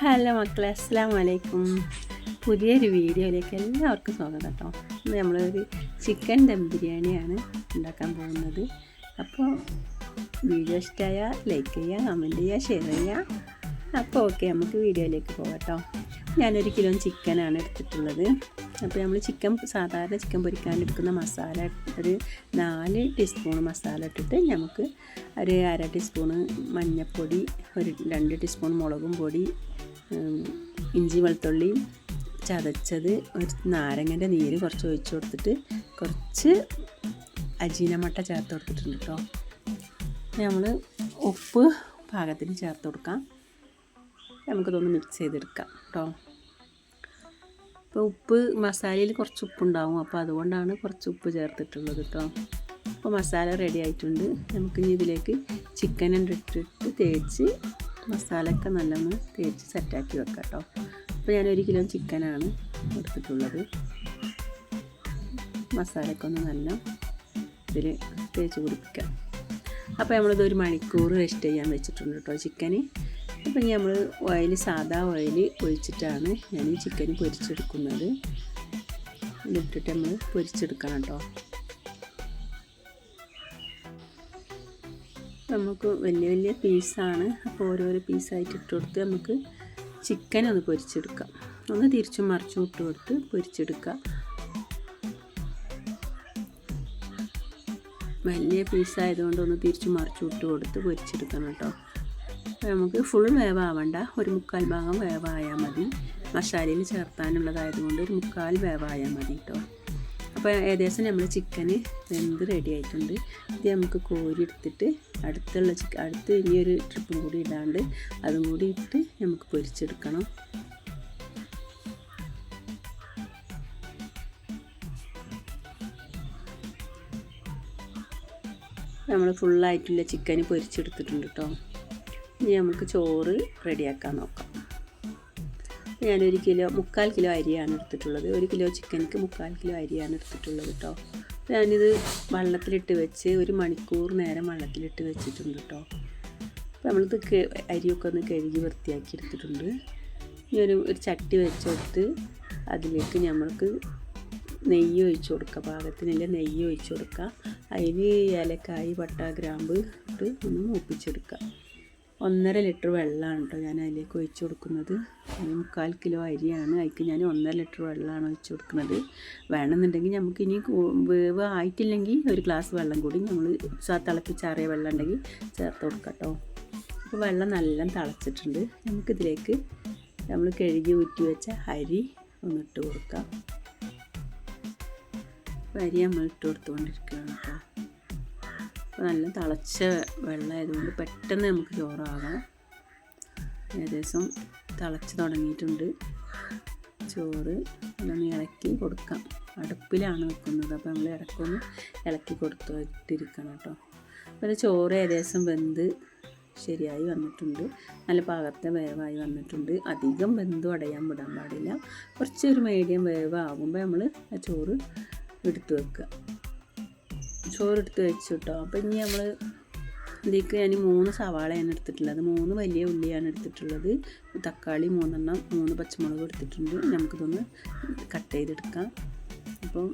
Hello മക്കളെ അസ്സാം വലൈക്കും പുതിയൊരു വീഡിയോയിലേക്ക് എല്ലാവർക്കും സ്വാഗതം കേട്ടോ. ഇന്ന് നമ്മളൊരു ചിക്കൻ ദം ബിരിയാണിയാണ് ഉണ്ടാക്കാൻ പോകുന്നത്. അപ്പോൾ വീഡിയോ ഇഷ്ടമായാൽ ലൈക്ക് ചെയ്യുക കമന്റ് ചെയ്യുക ഷെയർ ചെയ്യുക അപ്പോൾ ഓക്കെ നമുക്ക് വീഡിയോയിലേക്ക് പോകാം ഞാനൊരു കിലോ ചിക്കനാണ് എടുത്തിട്ടുള്ളത്. അപ്പോൾ നമ്മൾ ചിക്കൻ സാധാരണ ചിക്കൻ പൊരിക്കാൻ എടുക്കുന്ന മസാല ഒരു നാല് ടീസ്പൂൺ മസാല ഇട്ടിട്ട് നമുക്ക് ഒരു അര ടീസ്പൂണ് മഞ്ഞൾപ്പൊടി ഒരു രണ്ട് ടീസ്പൂൺ മുളകും പൊടി ഇഞ്ചി വെളുത്തുള്ളി ചതച്ചത് ഒരു നാരങ്ങന്റെ നീര് കുറച്ച് ഒഴിച്ചു കൊടുത്തിട്ട് കുറച്ച് അജീന മട്ട ചേർത്ത് കൊടുത്തിട്ടുണ്ട് കേട്ടോ. നമ്മൾ ഉപ്പ് പാകത്തിന് ചേർത്ത് കൊടുക്കാം. നമുക്കിതൊന്ന് മിക്സ് ചെയ്തെടുക്കാം കേട്ടോ. ഇപ്പോൾ ഉപ്പ് മസാലയിൽ കുറച്ച് ഉപ്പുണ്ടാവും. അപ്പോൾ അതുകൊണ്ടാണ് കുറച്ച് ഉപ്പ് ചേർത്തിട്ടുള്ളത് കേട്ടോ. അപ്പോൾ മസാല റെഡി ആയിട്ടുണ്ട്. നമുക്കിനി ഇതിലേക്ക് ചിക്കൻ ഇട്ടിട്ട് തേച്ച് മസാലയൊക്കെ നല്ലൊന്ന് തേച്ച് സെറ്റാക്കി വെക്കാം കേട്ടോ. അപ്പോൾ ഞാൻ ഒരു കിലോ ചിക്കനാണ് എടുത്തിട്ടുള്ളത്. മസാലയൊക്കെ ഒന്ന് നല്ല ഇതിൽ തേച്ച് പിടിപ്പിക്കാം അപ്പോൾ നമ്മളിത് ഒരു മണിക്കൂർ റെസ്റ്റ് ചെയ്യാൻ വെച്ചിട്ടുണ്ട് കേട്ടോ ചിക്കന്. അപ്പം ഇനി നമ്മൾ ഓയിൽ സാധാ ഓയിൽ ഒഴിച്ചിട്ടാണ് ഞാൻ ഈ ചിക്കൻ പൊരിച്ചെടുക്കുന്നത്. ഇതിട്ടിട്ട് നമ്മൾ പൊരിച്ചെടുക്കണം കേട്ടോ. നമുക്ക് വലിയ വലിയ പീസാണ് അപ്പോൾ ഓരോരോ പീസായിട്ട് ഇട്ട് കൊടുത്ത് നമുക്ക് ചിക്കൻ ഒന്ന് പൊരിച്ചെടുക്കാം. ഒന്ന് തിരിച്ചും മറിച്ചും ഇട്ട് കൊടുത്ത് പൊരിച്ചെടുക്കാം. വലിയ പീസായതുകൊണ്ട് ഒന്ന് തിരിച്ചു മറിച്ചു ഇട്ട് കൊടുത്ത് പൊരിച്ചെടുക്കണം കേട്ടോ. നമുക്ക് ഫുൾ വേവാവണ്ട. ഒരു മുക്കാൽ ഭാഗം വേവായാൽ മതി. മസാലയിൽ ചേർത്താനുള്ളതായതുകൊണ്ട് ഒരു മുക്കാൽ വേവായാൽ മതി കേട്ടോ. അപ്പോൾ ഏകദേശം നമ്മൾ ചിക്കന് വെന്ത് റെഡി ആയിട്ടുണ്ട്. ഇത് നമുക്ക് കോരി എടുത്തിട്ട് അടുത്തുള്ള ചിക്കൻ അടുത്ത് ഇനിയൊരു ട്രിപ്പും കൂടി ഇടാണ്ട് അതും കൂടി ഇട്ട് നമുക്ക് പൊരിച്ചെടുക്കണം. നമ്മൾ ഫുള്ളായിട്ടുള്ള ചിക്കന് പൊരിച്ചെടുത്തിട്ടുണ്ട് കേട്ടോ ഇനി നമുക്ക് ചോറ് റെഡിയാക്കാൻ നോക്കാം. ഞാനൊരു കിലോ മുക്കാൽ കിലോ അരിയാണ് എടുത്തിട്ടുള്ളത്. ഒരു കിലോ ചിക്കനിക്ക് മുക്കാൽ കിലോ അരിയാണ് എടുത്തിട്ടുള്ളത് കേട്ടോ ഞാനിത് വെള്ളത്തിലിട്ട് വെച്ച് ഒരു മണിക്കൂർ നേരം വെള്ളത്തിലിട്ട് വെച്ചിട്ടുണ്ട് കേട്ടോ അപ്പോൾ നമ്മളിത് അരിയൊക്കെ ഒന്ന് കഴുകി വൃത്തിയാക്കി എടുത്തിട്ടുണ്ട്. ഇനി ഒരു ഒരു ചട്ടി വെച്ചെടുത്ത് അതിലേക്ക് നമ്മൾക്ക് നെയ്യ് ഒഴിച്ച് കൊടുക്കുക പാകത്തിനുള്ള നെയ്യ് ഒഴിച്ച് കൊടുക്കുക അതിൽ ഏലക്കായി പട്ട ഗ്രാമ്പ് ഇട്ട് ഒന്ന് മൂപ്പിച്ചെടുക്കുക ഒന്നര ലിറ്റർ വെള്ളമാണ് കേട്ടോ ഞാൻ അതിലേക്ക് ഒഴിച്ചു കൊടുക്കുന്നത്. ഒരു മുക്കാൽ കിലോ അരിയാണ്. അതിക്ക് ഞാൻ ഒന്നര ലിറ്റർ വെള്ളമാണ് ഒഴിച്ചു കൊടുക്കുന്നത്. വേണമെന്നുണ്ടെങ്കിൽ നമുക്ക് ഇനി വേവ് ആയിട്ടില്ലെങ്കിൽ ഒരു ഗ്ലാസ് വെള്ളം കൂടി നമ്മൾ തിളപ്പിച്ചാറിയ വെള്ളം ഉണ്ടെങ്കിൽ ചേർത്ത് കൊടുക്കാം കേട്ടോ. അപ്പോൾ വെള്ളം നല്ല തിളച്ചിട്ടുണ്ട്. നമുക്കിതിലേക്ക് നമ്മൾ കഴുകി ഊറ്റി വെച്ച അരി ഒന്നിട്ട് കൊടുക്കാം. അരി നമ്മൾ ഇട്ട് കൊടുത്തുകൊണ്ടിരിക്കുകയാണ് കേട്ടോ. അപ്പോൾ നല്ല തിളച്ച വെള്ളമായതുകൊണ്ട് പെട്ടെന്ന് നമുക്ക് ചോറാകാം. ഏകദേശം തിളച്ച് തുടങ്ങിയിട്ടുണ്ട്. ചോറ് ഒന്ന് ഇളക്കി കൊടുക്കാം. അടുപ്പിലാണ് വെക്കുന്നത്. അപ്പോൾ നമ്മൾ ഇടയ്ക്കൊന്ന് ഇളക്കി കൊടുത്തിട്ടിരിക്കണം കേട്ടോ. അപ്പോൾ ചോറ് ഏകദേശം വെന്ത് ശരിയായി വന്നിട്ടുണ്ട്. നല്ല പാകത്തെ വേവായി വന്നിട്ടുണ്ട്. അധികം വെന്തും അടയാൻ വിടാൻ പാടില്ല. കുറച്ചൊരു മീഡിയം വേവ് ആകുമ്പോൾ നമ്മൾ ആ ചോറ് എടുത്തു വെക്കുക. ചോറെടുത്ത് വെച്ചു കേട്ടോ അപ്പം ഇനി നമ്മൾ ഇതിലേക്ക് ഞാൻ മൂന്ന് സവാളയാണ് എടുത്തിട്ടുള്ളത്. മൂന്ന് വലിയ ഉള്ളിയാണ് എടുത്തിട്ടുള്ളത്. തക്കാളി മൂന്നെണ്ണം മൂന്ന് പച്ചമുളക് എടുത്തിട്ടുണ്ട്. നമുക്കിതൊന്ന് കട്ട് ചെയ്തെടുക്കാം. അപ്പം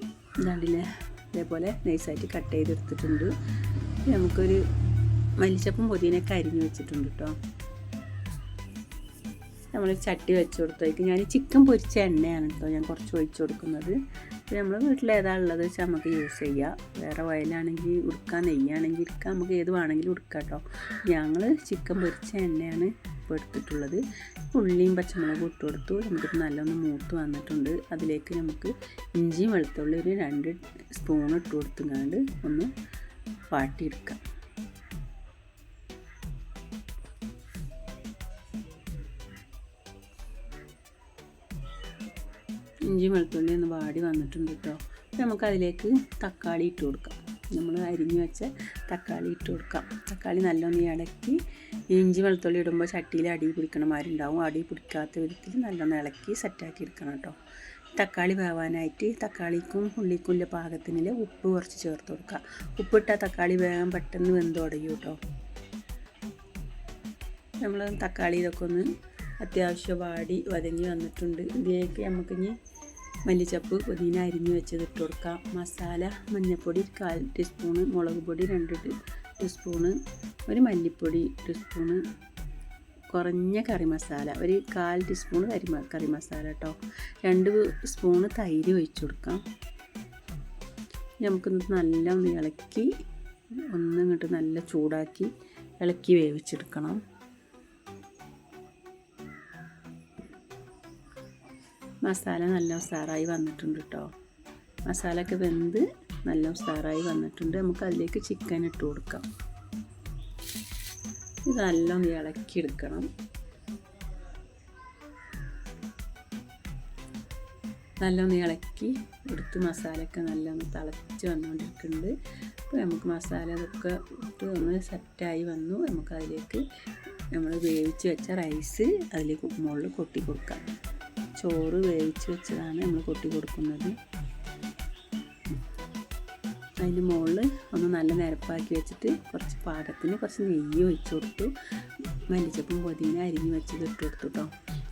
രണ്ടിലെ ഇതേപോലെ നൈസായിട്ട് കട്ട് ചെയ്തെടുത്തിട്ടുണ്ട്. നമുക്കൊരു മല്ലിച്ചപ്പും പുതിനൊക്കെ അരിഞ്ഞ് വെച്ചിട്ടുണ്ട് കേട്ടോ നമ്മൾ ചട്ടി വെച്ച് കൊടുത്തേക്ക് ഞാൻ ചിക്കൻ പൊരിച്ച എണ്ണയാണ് കേട്ടോ ഞാൻ കുറച്ച് ഒഴിച്ച് കൊടുക്കുന്നത്. നമ്മൾ വീട്ടിൽ ഏതാ ഉള്ളത് വെച്ചാൽ നമുക്ക് യൂസ് ചെയ്യാം. വേറെ വയലാണെങ്കിൽ ഉടുക്കാൻ നെയ്യാണെങ്കിൽ എടുക്കാം നമുക്ക് ഏത് വേണമെങ്കിലും ഉടുക്കാം കേട്ടോ ഞങ്ങൾ ചിക്കൻ പൊരിച്ച എണ്ണയാണ് ഇപ്പോൾ എടുത്തിട്ടുള്ളത്. ഉള്ളിയും പച്ചമുളകും ഇട്ട് കൊടുത്തു. നമുക്കിത് നല്ലൊന്ന് മൂത്ത് വന്നിട്ടുണ്ട്. അതിലേക്ക് നമുക്ക് ഇഞ്ചിയും വെളുത്തുള്ളി ഒരു രണ്ട് സ്പൂൺ ഇട്ട് കൊടുത്തുകൊണ്ട് ഒന്ന് വാട്ടിയെടുക്കാം. ഇഞ്ചി വെളുത്തുള്ളി ഒന്ന് വാടി വന്നിട്ടുണ്ട് കേട്ടോ നമുക്ക് അതിലേക്ക് തക്കാളി ഇട്ട് കൊടുക്കാം. നമ്മൾ അരിഞ്ഞു വെച്ച തക്കാളി ഇട്ട് കൊടുക്കാം. തക്കാളി നല്ലോണം ഇളക്കി ഇഞ്ചി വെളുത്തുള്ളി ഇടുമ്പോൾ ചട്ടിയിൽ അടി പിടിക്കണമാരുണ്ടാവും അടി പിടിക്കാത്ത വിധത്തിൽ നല്ലോണം ഇളക്കി സെറ്റാക്കി എടുക്കണം കേട്ടോ തക്കാളി വേവാനായിട്ട് തക്കാളിക്കും ഉള്ളിക്കും ഉള്ള പാകത്തിന് ഉപ്പ് കുറച്ച് ചേർത്ത് കൊടുക്കുക ഉപ്പിട്ടാൽ തക്കാളി വേഗം പെട്ടെന്ന് വെന്ത് തുടങ്ങി കേട്ടോ നമ്മൾ തക്കാളി ഇതൊക്കെ ഒന്ന് അത്യാവശ്യം വാടി വതങ്ങി വന്നിട്ടുണ്ട്. ഇതിലേക്ക് നമുക്കിനി മല്ലിച്ചപ്പ് പുതിന അരിഞ്ഞ് വെച്ചത് ഇട്ട് കൊടുക്കാം മസാല മഞ്ഞൾപ്പൊടി കാൽ ടീസ്പൂണ് മുളക് പൊടി രണ്ട് ടീസ്പൂണ് ഒരു മല്ലിപ്പൊടി ടീസ്പൂണ്. കുറഞ്ഞ കറി മസാല ഒരു കാൽ ടീസ്പൂൺ കരി കറി മസാല കേട്ടോ രണ്ട് സ്പൂണ് തൈര് ഒഴിച്ചു കൊടുക്കാം. നമുക്ക് നല്ല ഒന്ന് ഇളക്കി ഒന്ന് ഇങ്ങോട്ട് നല്ല ചൂടാക്കി ഇളക്കി വേവിച്ചെടുക്കണം. മസാല നല്ല ഉസാറായി വന്നിട്ടുണ്ട് കേട്ടോ മസാല ഒക്കെ വെന്ത് നല്ല ഉസാറായി വന്നിട്ടുണ്ട്. നമുക്ക് അതിലേക്ക് ചിക്കൻ ഇട്ട് കൊടുക്കാം. ഇത് നല്ല ഇളക്കി എടുക്കണം നല്ല ഒന്ന് ഇളക്കി എടുത്ത് മസാലയൊക്കെ നല്ലൊന്ന് തിളച്ച് വന്നുകൊണ്ടിരിക്കുന്നുണ്ട് അപ്പോൾ നമുക്ക് മസാല ഇതൊക്കെ ഇട്ട് ഒന്ന് സെറ്റായി വന്നു. നമുക്ക് അതിലേക്ക് നമ്മൾ വേവിച്ച് വെച്ച റൈസ് അതിലേക്ക് മുകളിൽ കൊട്ടി കൊടുക്കാം. ചോറ് വേവിച്ച് വെച്ചതാണ് നമ്മൾ കൊട്ടി കൊടുക്കുന്നത്. അതിന് മുകളിൽ ഒന്ന് നല്ല നിരപ്പാക്കി വെച്ചിട്ട് കുറച്ച് പാകത്തിന് കുറച്ച് നെയ്യ് ഒഴിച്ചു കൊടുത്തു. മല്ലിച്ചപ്പും പുതിന അരിഞ്ഞ് വെച്ചത് ഇട്ട് കൊടുത്തു കേട്ടോ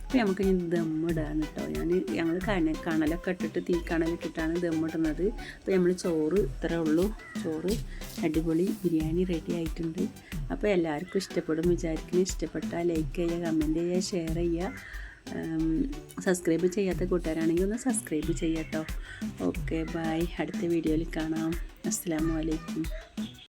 അപ്പോൾ നമുക്ക് ഇനി ദമ്മിടാണ് കേട്ടോ ഞാൻ ഞങ്ങൾ കണ കണലൊക്കെ ഇട്ടിട്ട് തീ കണലൊക്കെ ഇട്ടാണ് ദമ്മിടുന്നത് അപ്പോൾ നമ്മൾ ചോറ് ഇത്രേ ഉള്ളൂ. ചോറ് അടിപൊളി ബിരിയാണി റെഡി ആയിട്ടുണ്ട്. അപ്പോൾ എല്ലാവർക്കും ഇഷ്ടപ്പെടും വിചാരിക്കുന്നു. ഇഷ്ടപ്പെട്ടാൽ ലൈക്ക് ചെയ്യുക കമന്റ് ചെയ്യുക ഷെയർ ചെയ്യുക. സബ്സ്ക്രൈബ് ചെയ്യാത്ത കൂട്ടുകാരാണെങ്കിൽ ഒന്ന് സബ്സ്ക്രൈബ് ചെയ്യാട്ടോ. ഓക്കെ ബൈ അടുത്ത വീഡിയോയിൽ കാണാം. അസ്സാം വലൈക്കും